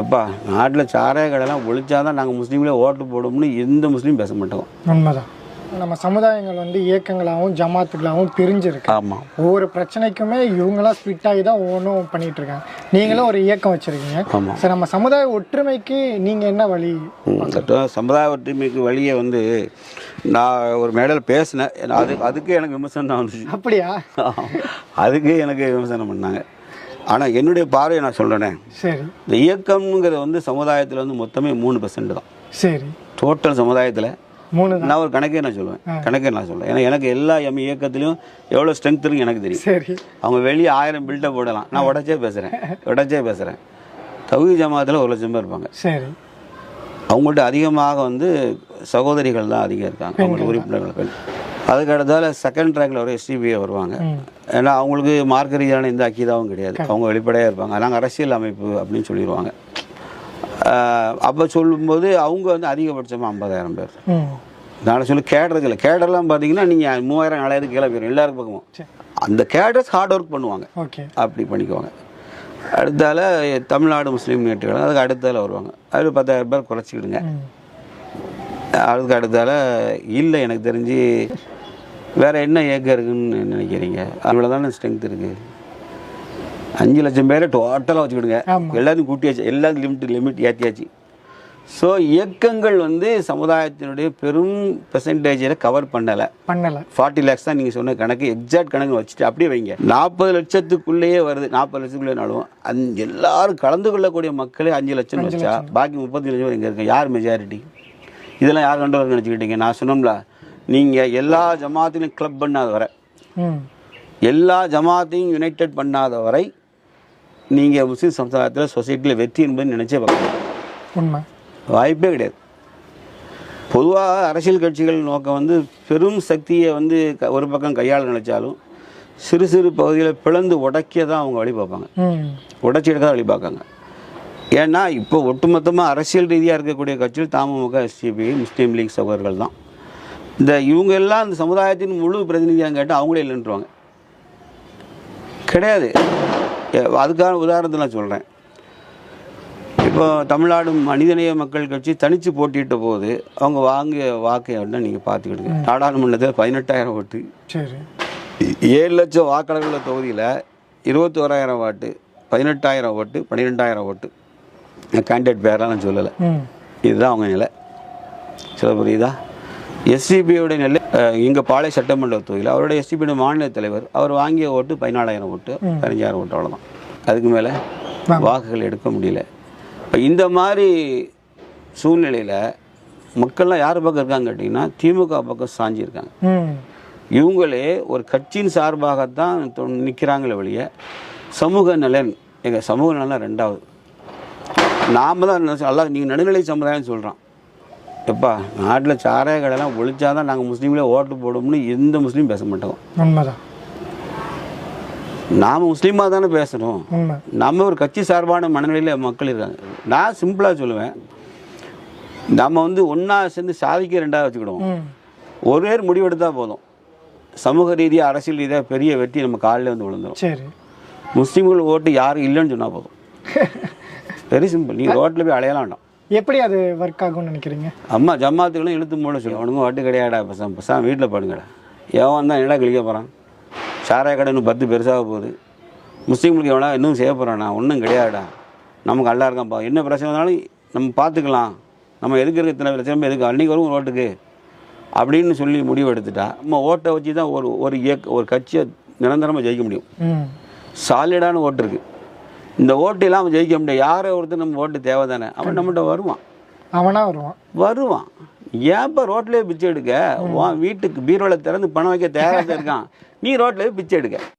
எப்பா நாட்டில் சாராய கடைலாம் ஒழிச்சாதான் நாங்கள் முஸ்லீம்களே ஓட்டு போடுவோம்னு எந்த முஸ்லீம் பேச மாட்டோம். உண்மைதான். நம்ம சமுதாயங்கள் வந்து இயக்கங்களாகவும் ஜமாத்துகளாகவும் பிரிஞ்சிருக்கு. ஆமாம் ஒவ்வொரு பிரச்சனைக்குமே இவங்களாம் ஸ்பிட் ஆகி தான் ஒவ்வொன்றும் பண்ணிட்டு இருக்காங்க. நீங்களும் ஒரு இயக்கம் வச்சிருக்கீங்க. ஆமாம் சரி நம்ம சமுதாய ஒற்றுமைக்கு நீங்க என்ன வழி சமுதாய ஒற்றுமைக்கு வழியை வந்து நான் ஒரு மேடையில் பேசினேன். அது அதுக்கு எனக்கு விமர்சனம் தான் வந்துச்சு. அப்படியா? அதுக்கு எனக்கு விமர்சனம் பண்ணாங்க. ஆனால் என்னுடைய பார்வையை நான் சொல்கிறேனே சரி. இந்த இயக்கம்ங்கிறது வந்து சமுதாயத்தில் வந்து மொத்தமே மூணு பர்சன்ட் தான். சரி. டோட்டல் சமுதாயத்தில் மூணு நான் ஒரு கணக்கே நான் சொல்லுவேன் கணக்கே நான் சொல்லுவேன் ஏன்னா எனக்கு எல்லா எம் இயக்கத்துலையும் எவ்வளோ ஸ்ட்ரென்த் இருக்குன்னு எனக்கு தெரியும். சரி. அவங்க வெளியே ஆயிரம் பில்டப் போடலாம். நான் உடச்சே பேசுகிறேன் உடச்சே பேசுகிறேன் தகுதி ஜமாத்தில் ஒரு லட்சம் பேர் இருப்பாங்க. சரி. அவங்கள்ட்ட அதிகமாக வந்து சகோதரிகள் தான் அதிகம் இருக்காங்க. அவங்களுக்கு உறுப்பினர்கள் அதுக்கு அடுத்தால செகண்ட் ட்ராக்ல ஒரு எஸ்டிபிஏ வருவாங்க. ஏன்னா அவங்களுக்கு மார்க்க ரீதியான எந்த அக்கீதாவும் கிடையாது. அவங்க வெளிப்படையாக இருப்பாங்க. நாங்கள் அரசியல் அமைப்பு அப்படின்னு சொல்லிடுவாங்க அப்போ சொல்லும்போது அவங்க வந்து அதிகபட்சமாக ஐம்பதாயிரம் பேர். நான் சொல்லி கேடருக்கு இல்லை. கேடர்லாம் பார்த்தீங்கன்னா நீங்கள் மூவாயிரம் நாலாயிரம் கீழே போயிடும் எல்லாரும் பக்கமும். அந்த கேடர்ஸ் ஹார்ட் ஒர்க் பண்ணுவாங்க. அப்படி பண்ணிக்குவாங்க. அடுத்தால தமிழ்நாடு முஸ்லீம் நேற்றுகள் அதுக்கு அடுத்தால வருவாங்க. அதில் பத்தாயிரம் பேர் குறைச்சிக்கிடுங்க. அதுக்கு அடுத்தால இல்லை எனக்கு தெரிஞ்சு வேற என்ன ஏக்கம் இருக்குன்னு நினைக்கிறீங்க? அவ்வளோ தானே ஸ்ட்ரென்த் இருக்கு. அஞ்சு லட்சம் பேரை டோட்டலாக வச்சுக்கிடுங்க. எல்லாத்தையும் கூட்டியாச்சு. எல்லாத்தையும் லிமிட் லிமிட் ஏற்றியாச்சு ஸோ இயக்கங்கள் வந்து சமுதாயத்தினுடைய பெரும் பெர்சன்டேஜில் கவர் பண்ணலை. பண்ணலை. ஃபார்ட்டி லேக்ஸ் தான் நீங்கள் சொன்ன கணக்கு எக்ஸாக்ட் கணக்கு வச்சுட்டு அப்படியே வைங்க. நாற்பது லட்சத்துக்குள்ளேயே வருது. நாற்பது லட்சத்துக்குள்ளேனாலும் அந் எல்லாரும் கலந்து கொள்ளக்கூடிய மக்களே அஞ்சு லட்சம் வச்சா பாக்கி முப்பத்தி லட்சம் இங்கே இருக்கு? யார் மெஜாரிட்டி இதெல்லாம் யார் கண்டவர் நினச்சிக்கிட்டீங்க? நான் சொன்னோம்ல நீங்கள் எல்லா ஜமாத்தையும் கிளப் பண்ணாத வரை எல்லா ஜமாத்தையும் யுனைடெட் பண்ணாத வரை நீங்கள் முஸ்லீம் சமுதாயத்தில் சொசைட்டியில் வெற்றி என்பது நினச்சே பார்க்கலாம் உண்மை. வாய்ப்பே கிடையாது. பொதுவாக அரசியல் கட்சிகள் நோக்கம் வந்து பெரும் சக்தியை வந்து க- ஒரு பக்கம் கையாள நினைச்சாலும் சிறு சிறு பகுதிகளை பிளந்து உடைக்க தான் அவங்க வழி பார்ப்பாங்க. ம். உடைச்சி எடுக்க தான் வழி பார்க்காங்க. ஏன்னா இப்போ ஒட்டுமொத்தமாக அரசியல் ரீதியாக இருக்கக்கூடிய கட்சிகள் தமுக எஸ்டிபி முஸ்லீம் லீக் சகோதரர்கள் தான். இந்த இவங்க எல்லாம் இந்த சமுதாயத்தின் முழு பிரதிநிதியாக கேட்டால் அவங்களே இல்லைன்றுவாங்க. கிடையாது. அதுக்கான உதாரணத்தை நான் சொல்கிறேன் இப்போ தமிழ்நாடு மனிதநேய மக்கள் கட்சி தனித்து போட்டியிட்ட போது அவங்க வாங்கிய வாக்கை வந்து நீங்கள் பார்த்துக்கிடுங்க. நாடாளுமன்றத்தில் பதினெட்டாயிரம் ஓட்டு. சரி. ஏழு லட்சம் வாக்காளர்கள் தொகுதியில் இருபத்தோராயிரம் வாட்டு பதினெட்டாயிரம் ஓட்டு பன்னிரெண்டாயிரம் ஓட்டு. கேண்டிடேட் பேரெலாம் நான் சொல்லலை. இதுதான் அவங்க நிலை. சொல்ல புரியுதா? எஸ்சிபியோட நிலை இங்கே பாளை சட்டமன்ற தொகுதியில் அவருடைய எஸ்சிபியோட மாநில தலைவர் அவர் வாங்கிய ஓட்டு பதினாலாயிரம் ஓட்டு பதினஞ்சாயிரம் ஓட்டு அவ்வளோதான் அதுக்கு மேலே வாக்குகள் எடுக்க முடியல. இப்போ இந்த மாதிரி சூழ்நிலையில் மக்கள்லாம் யார் பக்கம் இருக்காங்க கேட்டிங்கன்னா திமுக பக்கம் சாஞ்சிருக்காங்க இவங்களே ஒரு கட்சியின் சார்பாகத்தான் நிற்கிறாங்களே வெளிய சமூக நலன் எங்கள் சமூக நலன் ரெண்டாவது. நாம் தான் நல்லா நீங்கள் நடுநிலை சமுதாயம் சொல்கிறோம் எப்பா நாட்டில் சாராய கடைலாம் ஒழிச்சாதான் நாங்கள் முஸ்லீம்களே ஓட்டு போடுவோம்னு எந்த முஸ்லீம் பேச மாட்டோம். உண்மைதான். நாம் முஸ்லீமாக தானே பேசணும் நம்ம ஒரு கட்சி சார்பான மனநிலையில் மக்கள் இருக்காங்க. நான் சிம்பிளாக சொல்லுவேன். நம்ம வந்து ஒன்றா சேர்ந்து சாதிக்க ரெண்டாக வச்சுக்கிடுவோம். ஒரு பேர் முடிவெடுத்தால் போதும். சமூக ரீதியாக அரசியல் ரீதியாக பெரிய வெற்றி நம்ம காலில் வந்து விழுந்துடும் முஸ்லீம்கள் ஓட்டு யாரும் இல்லைன்னு சொன்னால் போதும். வெரி சிம்பிள் நீங்கள் ரோட்டில் போய் அலையலாம் வேண்டாம். எப்படி அது ஒர்க் ஆகும்னு நினைக்கிறீங்க? அம்மா ஜமாத்துகளும் இழுத்து மூட சொல்லுவோம் அவனுங்க வாட்டு கிடையாடா பசங்க பசங்க வீட்டில் படுங்கடா எவன் தான் என்னடா கிழிக்க போகிறான் சாராய கடை இன்னும் பத்து பெருசாக போகுது. முஸ்லீம்களுக்கு எவனா இன்னும் செய்ய போகிறானா ஒன்றும் கிடையாதுடா. நமக்கு நல்லா இருக்கான்ப்பா என்ன பிரச்சனை வந்தாலும் நம்ம பார்த்துக்கலாம். நம்ம எதுக்கு இருக்க இத்தனை பிரச்சனை எதுக்கு? அன்றைக்கி வரும் ஓட்டுக்கு. அப்படின்னு சொல்லி முடிவு எடுத்துட்டா நம்ம ஓட்டை வச்சு தான் ஒரு ஒரு இயக்க ஒரு கட்சியை நிரந்தரமாக ஜெயிக்க முடியும். சாலிடான ஓட்டு இருக்குது இந்த ஓட்டு இல்லாமல் ஜெயிக்க முடியாது. யாரோ ஒருத்தர் நம்ம ஓட்டு தேவை தானே அவன் நம்மகிட்ட வருவான். அவனா வருவான். வருவான். ஏன்ப்பா ரோட்லேயே பிச்சை எடுக்க? உன் வீட்டுக்கு பீரோவில் திறந்து பணம் வைக்க தயாராக இருக்கான். நீ ரோட்லேயே பிச்சை எடுக்க.